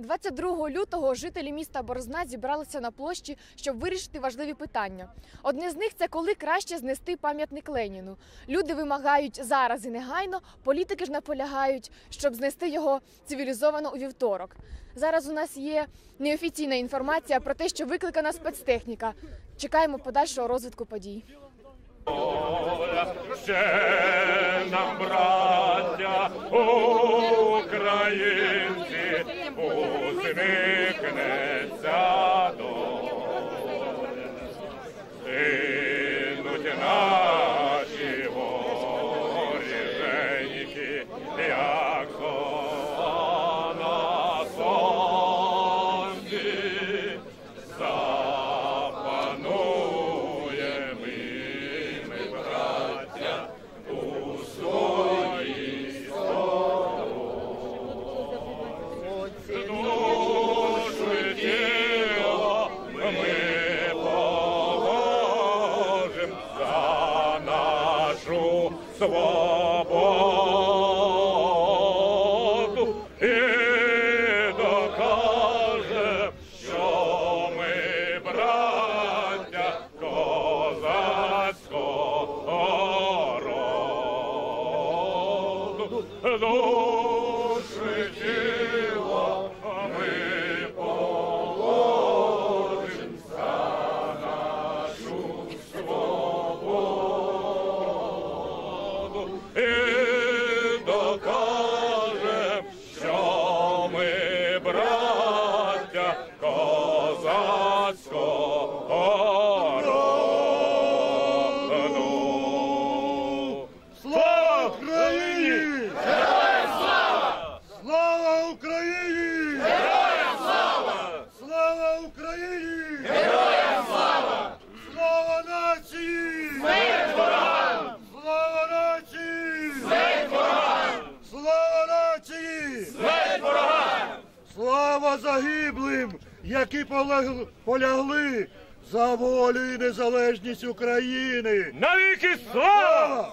22 лютого жителі міста Борозна зібралися на площі, щоб вирішити важливі питання. Одне з них це коли краще знести пам'ятник Леніну. Люди вимагають зараз і негайно, політики ж наполягають, щоб знести його цивілізовано у вівторок. Зараз у нас є неофіційна інформація про те, що викликана спецтехніка. Чекаємо подальшого розвитку подій. Ще нам, браття, українці, Living. Слава Україні! Слава Україні! Героям слава! Слава Україні! Героям слава! Слава нації! Смерть ворогам! Слава нації! Смерть ворогам! Слава нації! Смерть ворогам! Слава загиблим, які полегли- полягли за волю і незалежність України! Навіки слава!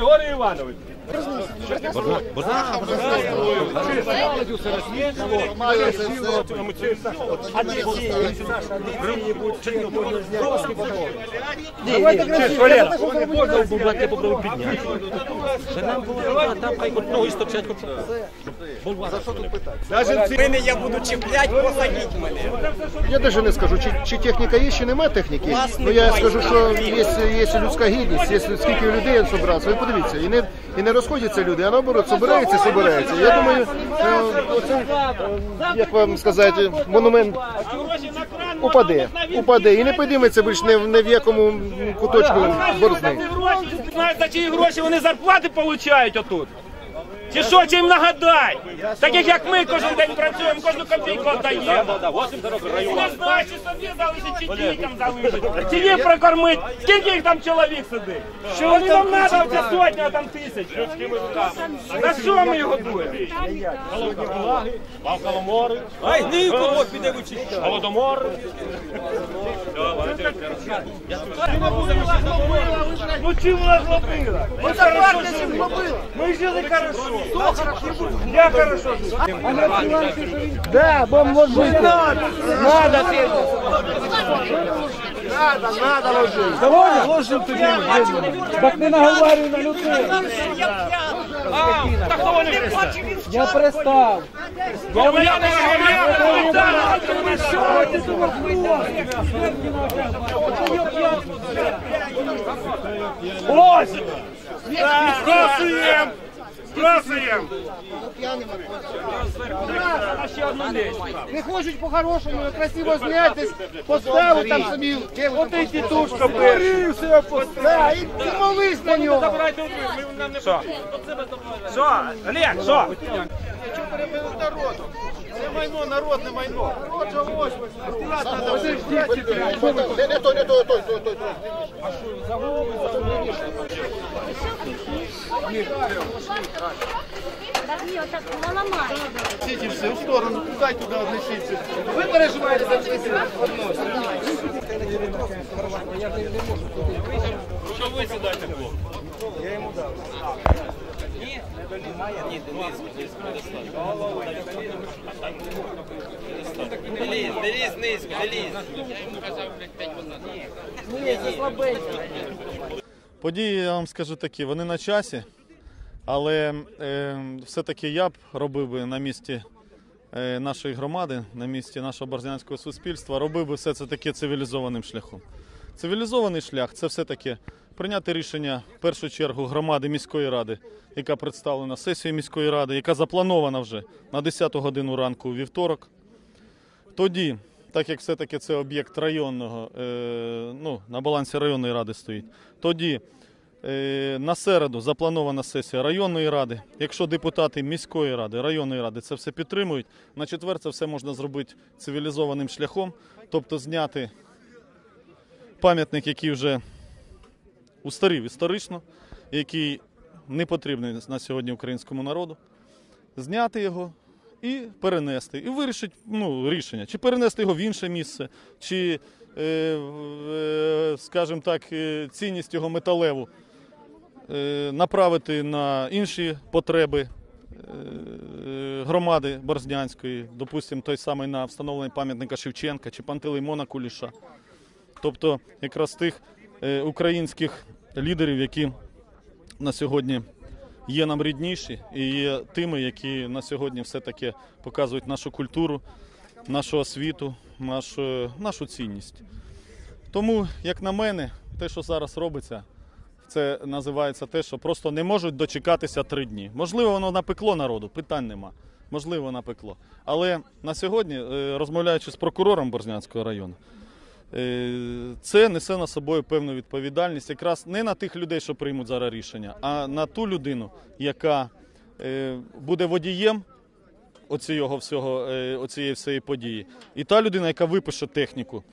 我々のうち。Іванович! Мене я буду чіплять, посадіть мене. Я навіть не скажу, чи, чи техніка є, чи немає техніки. Ну я скажу, що є, є людська гідність, є скільки людей зібрався. Ви подивіться, і не, і не розходяться люди, а наоборот, збираються, збираються. Я думаю, е, оце, е, як вам сказати, монумент упаде, упаде і не підійметься більш не, не в якому куточку борозни. Знають, чиї гроші вони зарплати получають отут. Чи що, чи їм нагадай? Таких як ми кожен день працюємо, кожну копійку віддаємо. Не знаю, чи собі залишить, чи дітям залишить. Чи їх прокормить. Скільки їх там чоловік сидить? Що вони нам треба оця сотня, а там тисяч. На що ми його годуємо? Лавкаломори, Ай, нікого піде вичищати. голодомори. Ну чим вона злобила? Ми жили. Ми жили хорошо. Я хорошо жив. Да, бом ложить. Надо, надо, Надо, надо ложить. Давай ложим тобі. Так не наговарюй на людей. Я пристав. Я Ось! Красуєм! Красуєм! Не хочуть по-хорошому, красиво знятись, поставив там собі. От і тітушка Порився, поставив. І молись на нього. Що? Що? Олег, що? Чого перебили народу? Це майно, народне майно. Народ же ось. Не, не той, не той, той, той, той. Дар'ї, отак наламай. Сидіть всі в сторону, дай туди однесіться. Ви переживаєте за всі Що ви сідаєте, хлопці? Події, я вам скажу такі, вони на часі, але е, все-таки я б робив би на місці е, нашої громади, на місці нашого борзнянського суспільства, робив би все це таки цивілізованим шляхом. Цивілізований шлях це все-таки прийняти рішення в першу чергу громади міської ради, яка представлена сесією міської ради, яка запланована вже на 10 годину ранку у вівторок. Тоді, так як все-таки це об'єкт районного, е, ну, на балансі районної ради стоїть, тоді е, на середу запланована сесія районної ради. Якщо депутати міської ради, районної ради це все підтримують, на четвер це все можна зробити цивілізованим шляхом, тобто зняти пам'ятник, який вже устарів історично, який не потрібний на сьогодні українському народу, зняти його і перенести. І вирішити ну, рішення, чи перенести його в інше місце, чи, е, е, скажімо так, е, цінність його металеву направити на інші потреби громади Борзнянської, допустимо, той самий на встановлення пам'ятника Шевченка чи Пантелеймона Куліша. Тобто якраз тих українських лідерів, які на сьогодні є нам рідніші і є тими, які на сьогодні все-таки показують нашу культуру, нашу освіту, нашу, нашу цінність. Тому, як на мене, те, що зараз робиться, це називається те, що просто не можуть дочекатися три дні. Можливо, воно напекло народу, питань нема. Можливо, напекло. Але на сьогодні, е, розмовляючи з прокурором Борзнянського району, це несе на собою певну відповідальність якраз не на тих людей, що приймуть зараз рішення, а на ту людину, яка е, буде водієм оцього всього, е, оцієї всієї події, і та людина, яка випише техніку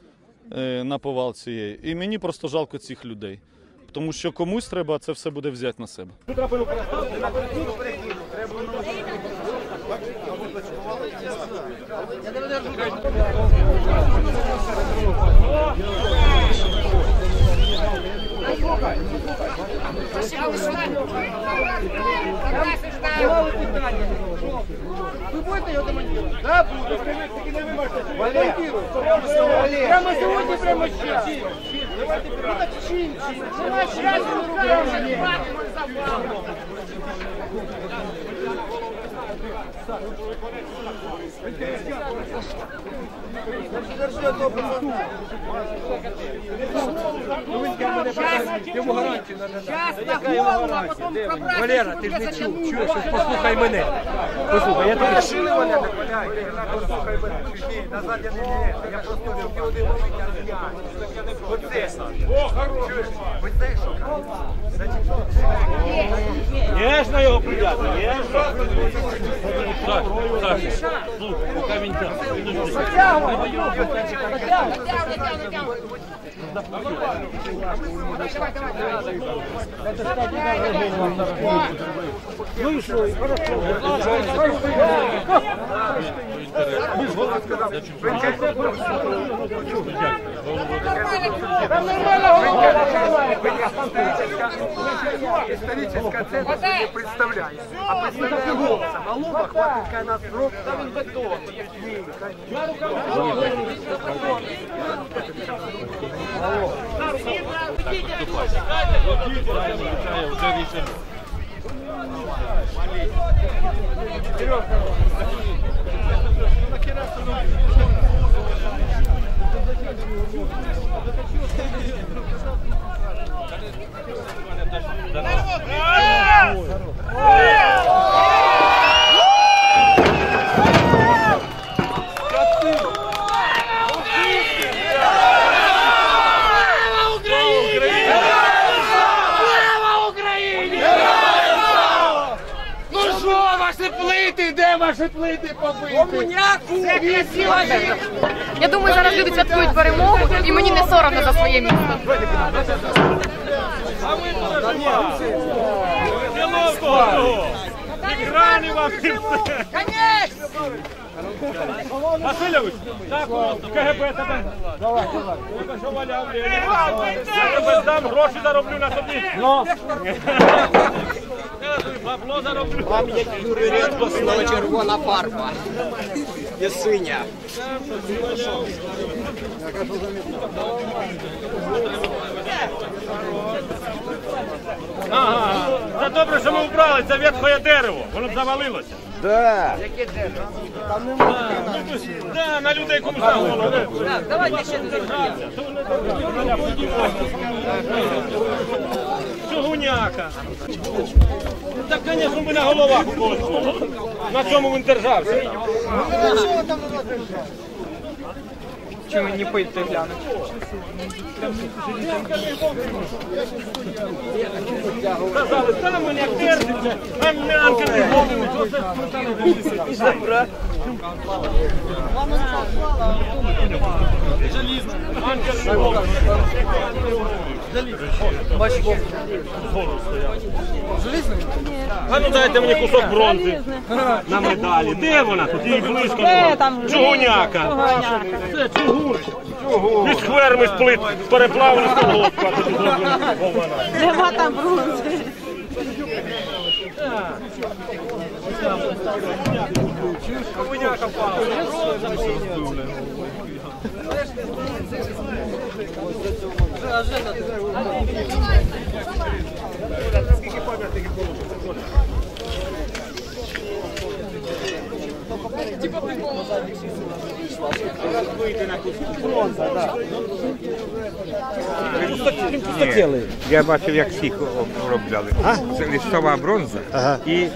е, на повал цієї. І мені просто жалко цих людей. Тому що комусь треба це все буде взяти на себе. Прямо сьогодні, прямо зараз. Чим, чим? Нема часу, Час на голову, а потім пробрати. Валера, ти ж не чув, чуєш, послухай мене. Послухай, я тебе шили мене, послухай мене. Назад я не лізу, я просто щоб люди вийняли. Оце. Чуєш? Ви знаєш, що? Ніжно його прийняти, ніжно. Так, так. Слухай, поки він там. Историческая ценность не представляет. А представляет голосом. А лоба хватит, когда нас срок. Там он бетон. Ну що, Я думаю, зараз люди святкують перемогу, і мені не соромно за своє місто. Екрани вам! Васильович, так, КГБ тебе. Давай, гроші зароблю на собі. Ну. Бабло зароблю. Вам як Рідкоснова червона фарба. І синя. Ага. Це добре, що ми убрали це ветхоє дерево. Воно б завалилося. Да. Да, на людей комусь на голову. Давайте ще не Чугуняка. Так, звісно, ми на головах було. На чому він держався? Чому не пити глянуть? Казали, там держиться, а м'янка не І Забрати. А ну дайте мені кусок бронзи на медалі. Де вона? Тут її близько. нема. Чугуняка. Це чугун. Із хверми з плит переплавили з Чугуняка пала. Я бачив, як всіх обробляли. Це листова бронза і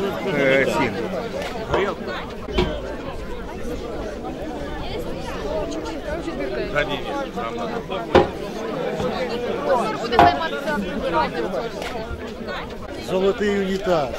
е, сін. Буде займатися прибиранням. Золотий унітаз.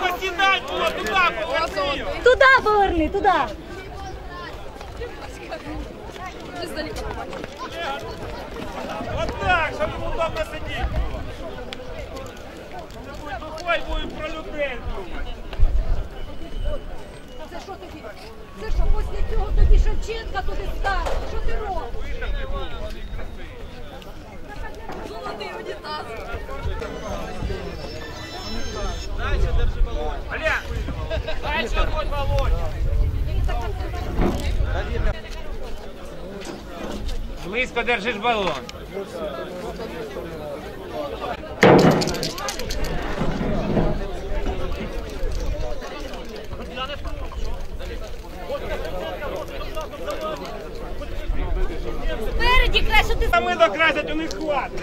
Посідать було туди, повернув. Туди поверни, туди. Отак, щоб йому добре сидіти. Тупой будемо про людей думати. Це що тобі? Це що, після цього тобі Шевченка туди ставить? Що ти робиш? Золотий унітаз. Оля, дальше отходь, Володя. Близько держиш балон. Спереді краще ти А ми докрасять у них хватить.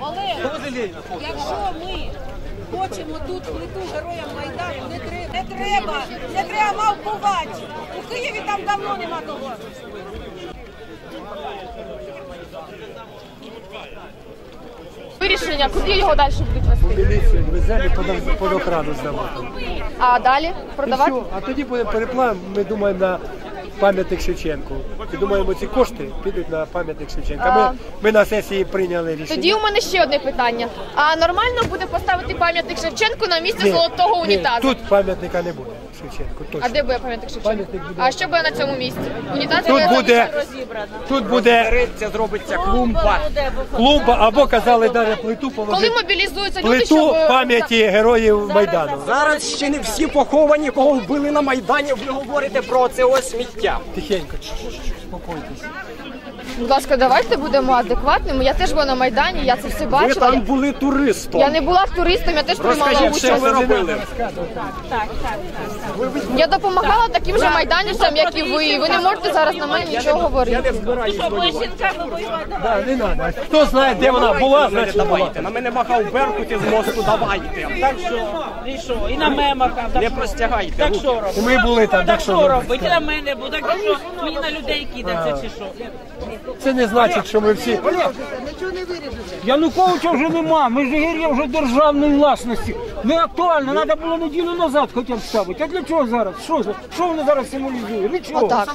Олег, якщо ми хочемо тут плиту героям Майдану, не, тре- не треба, не треба мавпувати. У Києві там давно нема того. Вирішення, куди його далі будуть вести? Міліцію веземо під, під охрану здавати. А далі І продавати? все. А тоді буде переплав, ми думаємо на пам'ятник Шевченку. І думаємо, ці кошти підуть на пам'ятник Шевченка. Ми, ми на сесії прийняли рішення. Тоді у мене ще одне питання. А нормально буде поставити пам'ятник Шевченку на місці Ні, золотого ні, унітазу? Тут пам'ятника не буде Шевченку. Точно. А де буде пам'ятник буде. А що буде на цьому місці? Унітаз Тут буде, тут буде Береться, зробиться клумба. клумба, або казали, навіть плиту Коли положити. мобілізуються люди, Плиту щоб е, пам'яті героїв Майдану. Зараз ще не всі поховані, кого вбили на Майдані, ви говорите про це ось сміття. Тихенько, спокойтесь. Будь ласка, давайте будемо адекватними. Я теж була на Майдані, я це все Ви бачила. там Я- були туристом. Я не була туристом, я теж приймала Розкажіть, що ви участь. робили? Я допомагала таким же майданівцям, як і ви. Ви не можете зараз на мене нічого говорити. Да, не надо. Хто знає, де вона була, значить була. На мене махав Беркут із мосту, давайте. Так що, і що? І на мемах, а так Не що? простягайте. Так руки. що робити? Ми були там, так Так що що робити? робити? І на мене буде. Так що мені на людей кидаться чи що? Це не значить, що ми всі. Нічого не виріжете. Януковича вже нема, Межигір'я вже державної власності. Не актуально, треба було неділю назад хоча б ставити. А для чого зараз? Що, за- що воно зараз символізує? Нічого. Отак.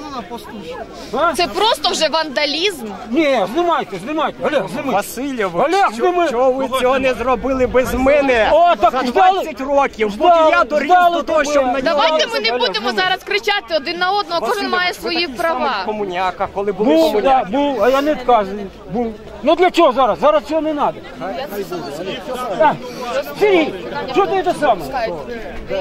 А? Це просто вже вандалізм. Ні, знімайте, знімайте. Олег, зніми. Васильов, Олег, що, зніми. чого ви цього не зробили без мене? О, так За ждали- 20 років. ждали- Поки я доріс ждали до того, тебе. щоб на Давайте ми не будемо зараз кричати один на одного, кожен має свої права. комуняка, коли були да, комуняки. Був, а я не відказую. Був. Ну для чого зараз? Зараз цього не треба. Сергій, що ти це саме?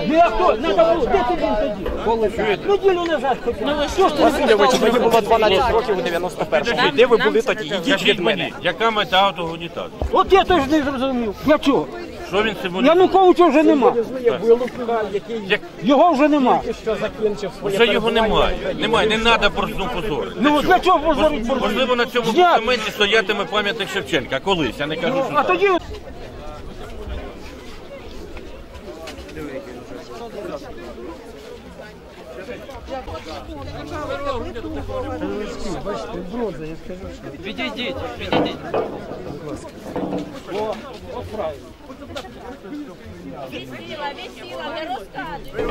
Ну як то? Надо було, де ти був тоді? Неділю назад хотів. Ну, що ж ти Васильович, мені було 12 років у 91-му. Де ви були тоді? Ідіть від мене. яка мета того унітазу? От я теж не зрозумів. Для чого? Що він символізує? Януковича вже нема. який Його вже нема. вже його немає. Немає, не треба борзну позорити. Ну для чого позорить боротьбу? Можливо, на цьому Зняти. документі стоятиме пам'ятник Шевченка. Колись, я не кажу, що А так. тоді Відійдіть, відійдіть. Весіла, весіла, не розказуй.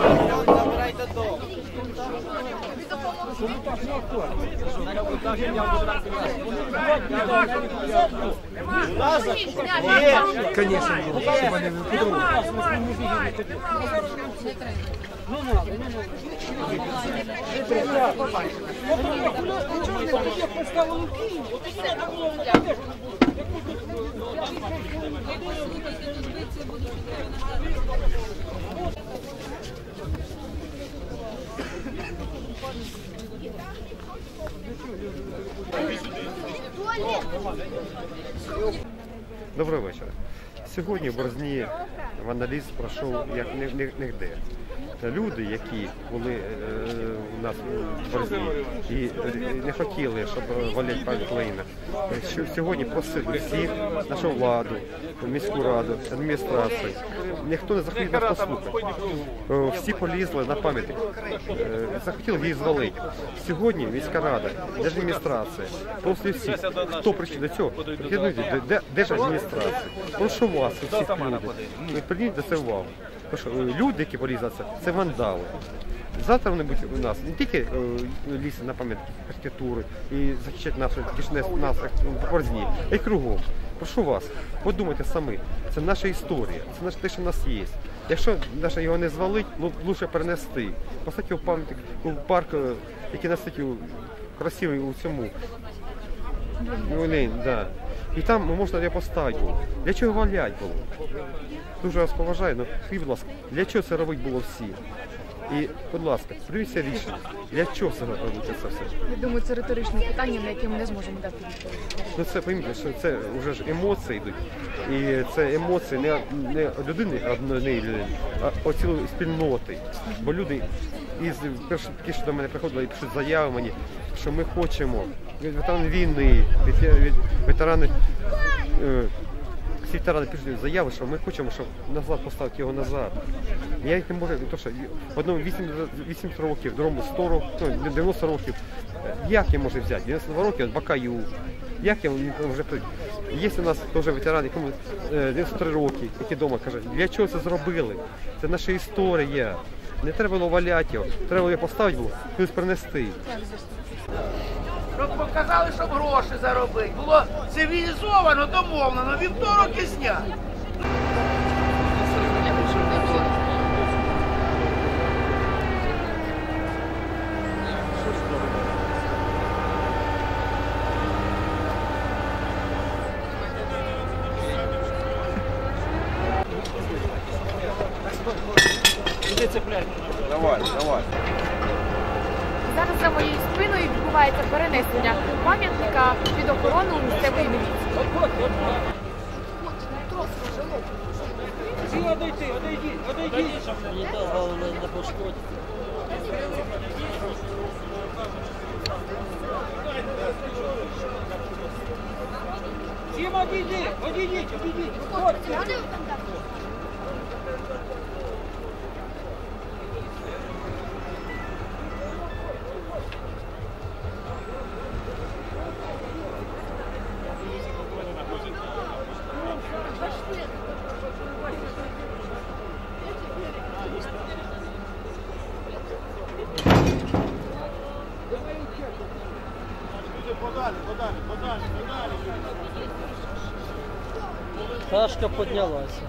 Доброго вечора. Сьогодні в Борзні вандалізм пройшов як ні- ні- нігде. Люди, які були е, у нас в Борзні і е, не хотіли, щоб Леніна, е, що сьогодні просили всіх, нашу владу, міську раду, адміністрацію. Ніхто не захотів нас послухати. Е, Всі полізли на пам'ятник. Захотіли її звалити. Сьогодні міська рада, держадміністрація, просто всі, хто прийшов до цього, прикинуть, де- де- держадміністрація. Прошу вас, усіх людей, прийміть до це увагу. Е, люди, які полізли це, це вандали. Завтра вони будуть у нас не тільки е, лізти на пам'ятки архітектури і захищати нашу кишне нас в Борзні, а й кругом. Прошу вас, подумайте самі, це наша історія, це те, що в нас є. Якщо наше його не звалить, ну лучше перенести. Поставити його пам'ятник у парк, е, який настільки красивий у цьому. Ну, Лень, да. І там можна поставити було. Для чого валять було? Дуже вас поважаю, але скажіть, будь ласка, для чого це робити було всі? І, будь ласка, прийміться рішення. Для чого це робити це все? Я думаю, це риторичне питання, на яке ми не зможемо дати відповідь. Ну це пойміть, що це вже ж емоції йдуть. І це емоції не, не людини одної людини, а о цілої спільноти. Бо люди із перші такі, що до мене приходили і пишуть заяви мені, що ми хочемо ветерани війни, ветерани. Е, всі ветерани пишуть заяви, що ми хочемо, щоб назад поставити його назад. Я їх не можу, то що в одному 80, 80 років, в другому 100 років, ну, 90 років. Як я можу взяти? 92 роки, Бакаю. Як я вже? Є у нас теж ветеран, якому е, 93 роки, який вдома каже, для чого це зробили? Це наша історія. Не треба було валяти його, треба його поставити було, принести. Щоб показали, щоб гроші заробити. Було цивілізовано, домовлено, вівторок і зняти. Давай, давай. Зараз за моєю спиною відбувається перенесення пам'ятника під охорону місцевої міліції. Всі одійти, одійдіть, одійдіть. Всім одійди, одійдіть, одійдіть. Пташка піднялася.